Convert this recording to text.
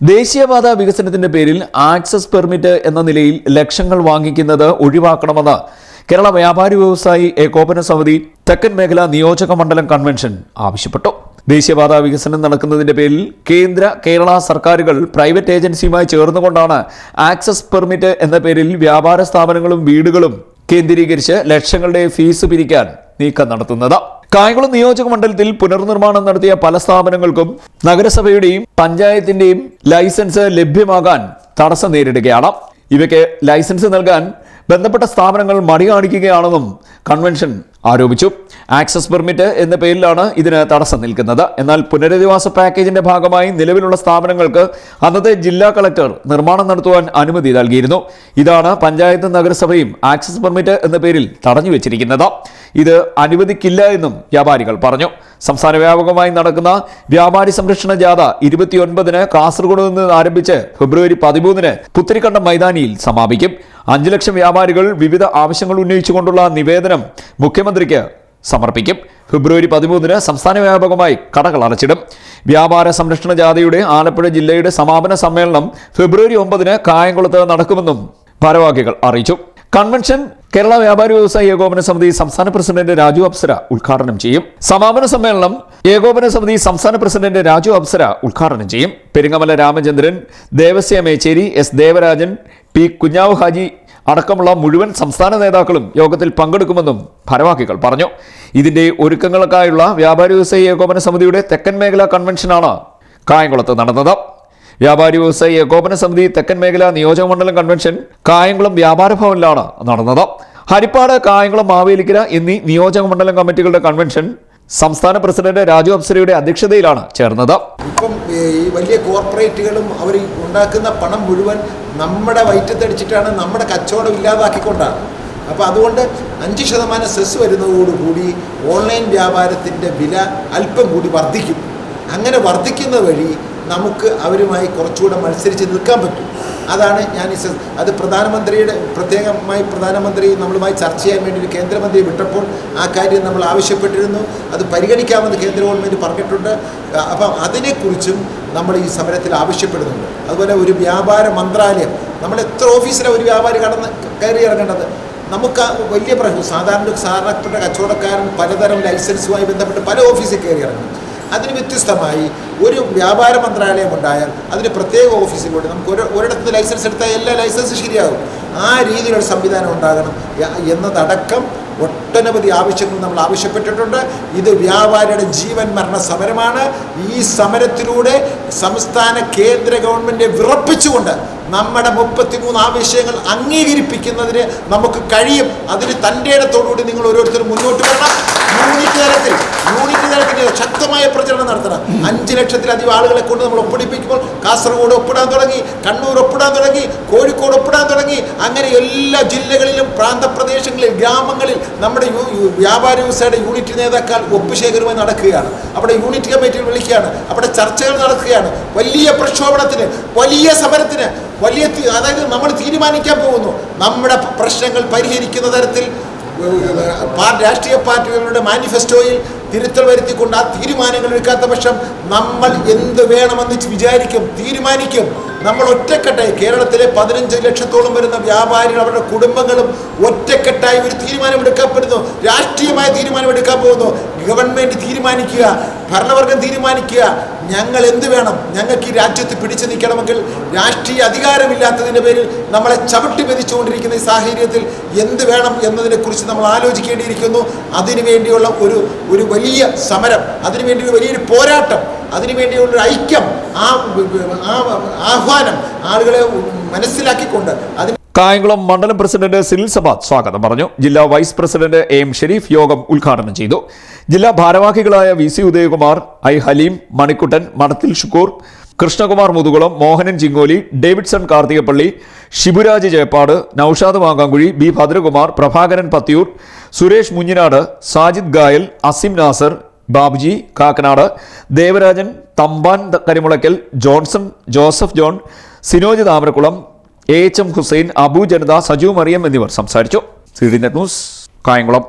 ദേശീയപാത വികസനത്തിന്റെ പേരിൽ ആക്സസ് പെർമിറ്റ് എന്ന നിലയിൽ ലക്ഷങ്ങൾ വാങ്ങിക്കുന്നത് ഒഴിവാക്കണമെന്ന് കേരള വ്യാപാരി വ്യവസായി ഏകോപന സമിതി തെക്കൻ മേഖല നിയോജക മണ്ഡലം കൺവെൻഷൻ ആവശ്യപ്പെട്ടു. ദേശീയപാത വികസനം നടക്കുന്നതിന്റെ പേരിൽ കേന്ദ്ര കേരള സർക്കാരുകൾ പ്രൈവറ്റ് ഏജൻസിയുമായി ചേർന്നുകൊണ്ടാണ് ആക്സസ് പെർമിറ്റ് എന്ന പേരിൽ വ്യാപാര സ്ഥാപനങ്ങളും വീടുകളും കേന്ദ്രീകരിച്ച് ലക്ഷങ്ങളുടെ ഫീസ് പിരിക്കാൻ നീക്കം നടത്തുന്നത്. കായംകുളം നിയോജക മണ്ഡലത്തിൽ പുനർനിർമ്മാണം നടത്തിയ പല സ്ഥാപനങ്ങൾക്കും നഗരസഭയുടെയും പഞ്ചായത്തിന്റെയും ലൈസൻസ് ലഭ്യമാകാൻ തടസ്സം നേരിടുകയാണ്. ഇവയ്ക്ക് ലൈസൻസ് നൽകാൻ ബന്ധപ്പെട്ട സ്ഥാപനങ്ങൾ മടി കാണിക്കുകയാണെന്നും കൺവെൻഷൻ ആരോപിച്ചു. ആക്സസ് പെർമിറ്റ് എന്ന പേരിലാണ് ഇതിന് തടസ്സം നിൽക്കുന്നത്. എന്നാൽ പുനരധിവാസ പാക്കേജിന്റെ ഭാഗമായി നിലവിലുള്ള സ്ഥാപനങ്ങൾക്ക് അന്നത്തെ ജില്ലാ കളക്ടർ നിർമ്മാണം നടത്തുവാൻ അനുമതി നൽകിയിരുന്നു. ഇതാണ് പഞ്ചായത്ത് നഗരസഭയും ആക്സസ് പെർമിറ്റ് എന്ന പേരിൽ തടഞ്ഞു വെച്ചിരിക്കുന്നത്. ഇത് അനുവദിക്കില്ല എന്നും വ്യാപാരികൾ പറഞ്ഞു. സംസ്ഥാന വ്യാപകമായി നടക്കുന്ന വ്യാപാരി സംരക്ഷണ ജാഥ ഇരുപത്തിയൊൻപതിന് കാസർഗോഡ് നിന്ന് ആരംഭിച്ച് ഫെബ്രുവരി പതിമൂന്നിന് പുത്തരിക്കണ്ടം മൈതാനിയിൽ സമാപിക്കും. അഞ്ചു ലക്ഷം വ്യാപാരികൾ വിവിധ ആവശ്യങ്ങൾ ഉന്നയിച്ചുകൊണ്ടുള്ള നിവേദനം മുഖ്യമന്ത്രിക്ക് സമർപ്പിക്കും. ഫെബ്രുവരി പതിമൂന്നിന് സംസ്ഥാന വ്യാപകമായി കടകൾ അടച്ചിടും. വ്യാപാര സംരക്ഷണ ജാഥയുടെ ആലപ്പുഴ ജില്ലയുടെ സമാപന സമ്മേളനം ഫെബ്രുവരി ഒമ്പതിന് കായംകുളത്ത് നടക്കുമെന്നും ഭാരവാഹികൾ അറിയിച്ചു. കൺവെൻഷൻ കേരള വ്യാപാരി വ്യവസായ ഏകോപന സമിതി സംസ്ഥാന പ്രസിഡന്റ് രാജു അപ്സര ഉദ്ഘാടനം ചെയ്യും. സമാപന സമ്മേളനം ഏകോപന സമിതി സംസ്ഥാന പ്രസിഡന്റ് രാജു അപ്സര ഉദ്ഘാടനം ചെയ്യും. പെരിങ്ങമല രാമചന്ദ്രൻ ദേവസ്യ മേച്ചേരി എസ് ദേവരാജൻ പി കുഞ്ഞാവ് ഹാജി അടക്കമുള്ള മുഴുവൻ സംസ്ഥാന നേതാക്കളും യോഗത്തിൽ പങ്കെടുക്കുമെന്നും ഭാരവാഹികൾ പറഞ്ഞു. ഇതിന്റെ ഒരുക്കങ്ങൾക്കായുള്ള വ്യാപാരി വ്യവസായ ഏകോപന സമിതിയുടെ തെക്കൻ മേഖല കൺവെൻഷനാണ് കായംകുളത്ത് നടന്നത്. വ്യാപാരി വ്യവസായി ഏകോപന സമിതി തെക്കൻ മേഖല നിയോജക മണ്ഡലം കൺവെൻഷൻ കായംകുളം വ്യാപാര ഭവനിലാണ് നടന്നത്. ഹരിപ്പാട് കായംകുളം മാവേലിക്കര എന്നീ നിയോജക മണ്ഡലം കമ്മിറ്റികളുടെ കൺവെൻഷൻ സംസ്ഥാന പ്രസിഡന്റ് രാജു അപ്സരയുടെ അധ്യക്ഷതയിലാണ് ചേർന്നത്. ഇപ്പം ഈ വലിയ കോർപ്പറേറ്റുകളും അവർ ഉണ്ടാക്കുന്ന പണം മുഴുവൻ നമ്മുടെ വയറ്റത്തടിച്ചിട്ടാണ് നമ്മുടെ കച്ചവടം ഇല്ലാതാക്കിക്കൊണ്ടാണ്. അപ്പോൾ അതുകൊണ്ട് അഞ്ച് ശതമാനം സെസ് വരുന്നതോടുകൂടി ഓൺലൈൻ വ്യാപാരത്തിന്റെ വില അല്പം കൂടി വർദ്ധിക്കും. അങ്ങനെ വർദ്ധിക്കുന്ന വഴി നമുക്ക് അവരുമായി കുറച്ചുകൂടെ മത്സരിച്ച് നിൽക്കാൻ പറ്റും. അതാണ് ഞാൻ അത് പ്രധാനമന്ത്രിയുടെ പ്രത്യേകമായി പ്രധാനമന്ത്രി നമ്മളുമായി ചർച്ച ചെയ്യാൻ വേണ്ടി ഒരു കേന്ദ്രമന്ത്രിയെ വിട്ടപ്പോൾ ആ കാര്യം നമ്മൾ ആവശ്യപ്പെട്ടിരുന്നു. അത് പരിഗണിക്കാമെന്ന് കേന്ദ്ര ഗവൺമെന്റ് പറഞ്ഞിട്ടുണ്ട്. അപ്പം അതിനെക്കുറിച്ചും നമ്മൾ ഈ സമരത്തിൽ ആവശ്യപ്പെടുന്നുണ്ട്. അതുപോലെ ഒരു വ്യാപാര മന്ത്രാലയം. നമ്മൾ എത്ര ഓഫീസിലാണ് ഒരു വ്യാപാരി കടന്ന് കയറി ഇറങ്ങേണ്ടത്? നമുക്ക് വലിയ പ്രശ്നം സാധാരണ സാധാരണപ്പെട്ട കച്ചവടക്കാരൻ പലതരം ലൈസൻസുമായി ബന്ധപ്പെട്ട് പല ഓഫീസിൽ കയറി ഇറങ്ങും. അതിന് വ്യത്യസ്തമായി ഒരു വ്യാപാര മന്ത്രാലയം ഉണ്ടായാൽ അതിന് പ്രത്യേക ഓഫീസിലൂടെ നമുക്ക് ഒരു ഒരിടത്ത് ലൈസൻസ് എടുത്താൽ എല്ലാ ലൈസൻസും ശരിയാകും. ആ രീതിയിലൊരു സംവിധാനം ഉണ്ടാകണം. എന്നതടക്കം ഒട്ടനവധി ആവശ്യങ്ങൾ നമ്മൾ ആവശ്യപ്പെട്ടിട്ടുണ്ട്. ഇത് വ്യാപാരിയുടെ ജീവൻ മരണ സമരമാണ് ഈ സമരത്തിലൂടെ സംസ്ഥാന കേന്ദ്ര ഗവൺമെന്റ് വിറപ്പിച്ചുകൊണ്ട് നമ്മുടെ മുപ്പത്തിമൂന്ന് ആവശ്യങ്ങൾ അംഗീകരിപ്പിക്കുന്നതിന് നമുക്ക് കഴിയും. അതിന് തന്റെ ഇടത്തോടുകൂടി നിങ്ങൾ ഓരോരുത്തരും മുന്നോട്ട് വരണം. യൂണിറ്റ് യൂണിറ്റ് തലത്തിൽ ശക്തമായ പ്രചരണം നടത്തണം. അഞ്ച് ലക്ഷത്തിലധികം ആളുകളെ കൊണ്ട് നമ്മൾ ഒപ്പിടിപ്പിക്കുമ്പോൾ കാസർഗോഡ് ഒപ്പിടാൻ തുടങ്ങി കണ്ണൂർ ഒപ്പിടാൻ തുടങ്ങി കോഴിക്കോട് ഒപ്പിടാൻ തുടങ്ങി. അങ്ങനെ എല്ലാ ജില്ലകളിലും പ്രാന്തപ്രദേശങ്ങളിൽ ഗ്രാമങ്ങളിൽ നമ്മുടെ വ്യാപാര വ്യവസായയുടെ യൂണിറ്റ് നേതാക്കൾ ഒപ്പുശേഖരമായി നടക്കുകയാണ്. അവിടെ യൂണിറ്റ് കമ്മിറ്റി വിളിക്കുകയാണ്. അവിടെ ചർച്ചകൾ നടക്കുകയാണ്. വലിയ പ്രക്ഷോഭണത്തിന് വലിയ സമരത്തിന് വലിയ അതായത് നമ്മൾ തീരുമാനിക്കാൻ പോകുന്നു. നമ്മുടെ പ്രശ്നങ്ങൾ പരിഹരിക്കുന്ന തരത്തിൽ രാഷ്ട്രീയ പാർട്ടികളുടെ മാനിഫെസ്റ്റോയിൽ തിരുത്തൽ വരുത്തിക്കൊണ്ട് ആ തീരുമാനങ്ങൾ എടുക്കാത്ത പക്ഷം നമ്മൾ എന്ത് വേണമെന്ന് വിചാരിക്കും തീരുമാനിക്കും. നമ്മൾ ഒറ്റക്കെട്ടായി കേരളത്തിലെ പതിനഞ്ച് ലക്ഷത്തോളം വരുന്ന വ്യാപാരികൾ അവരുടെ കുടുംബങ്ങളും ഒറ്റക്കെട്ടായി ഒരു തീരുമാനമെടുക്കപ്പെടുന്നു രാഷ്ട്രീയമായ തീരുമാനമെടുക്കാൻ പോകുന്നു. ഗവൺമെന്റ് തീരുമാനിക്കുക ഭരണവർഗം തീരുമാനിക്കുക. ഞങ്ങൾ എന്ത് വേണം? ഞങ്ങൾക്ക് ഈ രാജ്യത്ത് പിടിച്ചു നിൽക്കണമെങ്കിൽ രാഷ്ട്രീയ അധികാരമില്ലാത്തതിന്റെ പേരിൽ നമ്മളെ ചവിട്ടി മെതിച്ചുകൊണ്ടിരിക്കുന്ന ഈ സാഹചര്യത്തിൽ എന്ത് വേണം എന്നതിനെക്കുറിച്ച് നമ്മൾ ആലോചിക്കേണ്ടിയിരിക്കുന്നു. അതിനുവേണ്ടിയുള്ള ഒരു ഒരു വലിയ സമരം അതിനുവേണ്ടി വലിയൊരു പോരാട്ടം അതിനുവേണ്ടിയുള്ള ഐക്യം ആ ആഹ്വാനം ആളുകളെ മനസ്സിലാക്കിക്കൊണ്ട് അതിന് കായംകുളം മണ്ഡലം പ്രസിഡന്റ് സിനിൽ സബാദ് സ്വാഗതം പറഞ്ഞു. ജില്ലാ വൈസ് പ്രസിഡന്റ് എം ഷെരീഫ് യോഗം ഉദ്ഘാടനം ചെയ്തു. ജില്ലാ ഭാരവാഹികളായ V C Udayakumar I Haleem Manikuttan Manathil Shukkoor Krishnakumar Muthukulam Mohanan Chingoli Davidson Karthikappally Shiburaj Jayappad Noushad Mankankuzhi B Bhadrakumar Prabhakaran Pathiyoor Suresh Munjinad Sajid Gayal Asim Nasar Babuji Kakkanad Devarajan Thampan Karimulackal Johnson Joseph John Sinoj Thamarakulam A H M Hussain Abu Janata Saju Mariyam എന്നിവർ സംസാരിച്ചു. C D net news Kayamkulam.